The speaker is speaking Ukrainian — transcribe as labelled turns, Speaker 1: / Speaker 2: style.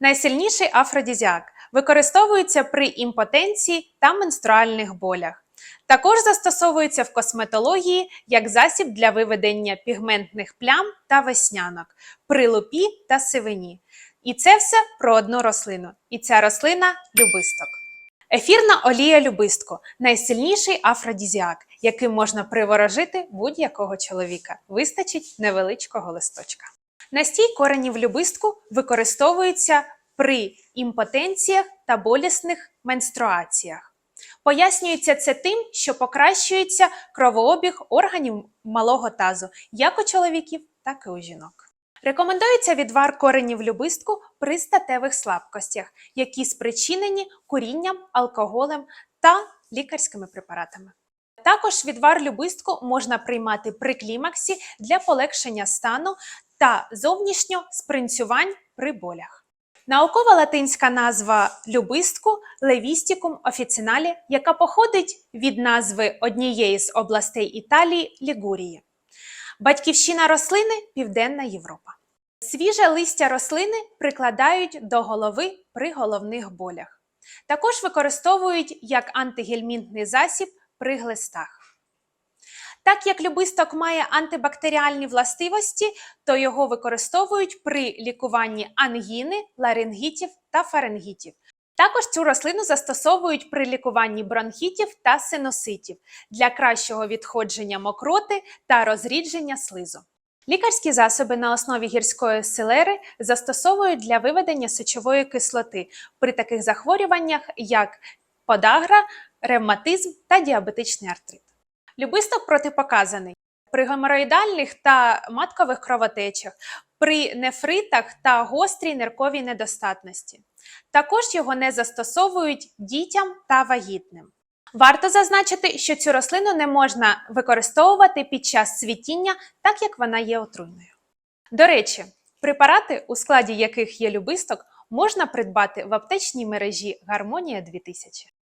Speaker 1: Найсильніший афродізіак використовується при імпотенції та менструальних болях. Також застосовується в косметології як засіб для виведення пігментних плям та веснянок, при лупі та сивині. І це все про одну рослину. І ця рослина любисток. Ефірна олія любистку найсильніший афродізіак, яким можна приворожити будь-якого чоловіка. Вистачить невеличкого листочка. Настій коренів любистку використовується при імпотенціях та болісних менструаціях. Пояснюється це тим, що покращується кровообіг органів малого тазу як у чоловіків, так і у жінок. Рекомендується відвар коренів любистку при статевих слабкостях, які спричинені курінням, алкоголем та лікарськими препаратами. Також відвар любистку можна приймати при клімаксі для полегшення стану та зовнішньо спринцювань при болях. Наукова латинська назва любистку Левістікум офіциналі, яка походить від назви однієї з областей Італії Лігурії. Батьківщина рослини Південна Європа. Свіже листя рослини прикладають до голови при головних болях. Також використовують як антигельмінтний засіб при глистах. Так як любисток має антибактеріальні властивості, то його використовують при лікуванні ангіни, ларингітів та фарингітів. Також цю рослину застосовують при лікуванні бронхітів та синуситів для кращого відходження мокроти та розрідження слизу. Лікарські засоби на основі гірської селери застосовують для виведення сечової кислоти при таких захворюваннях, як подагра, ревматизм та діабетичний артрит. Любисток протипоказаний при геморроїдальних та маткових кровотечах, при нефритах та гострій нирковій недостатності. Також його не застосовують дітям та вагітним. Варто зазначити, що цю рослину не можна використовувати під час цвітіння, так як вона є отруйною. До речі, препарати, у складі яких є любисток, можна придбати в аптечній мережі Гармонія 2000.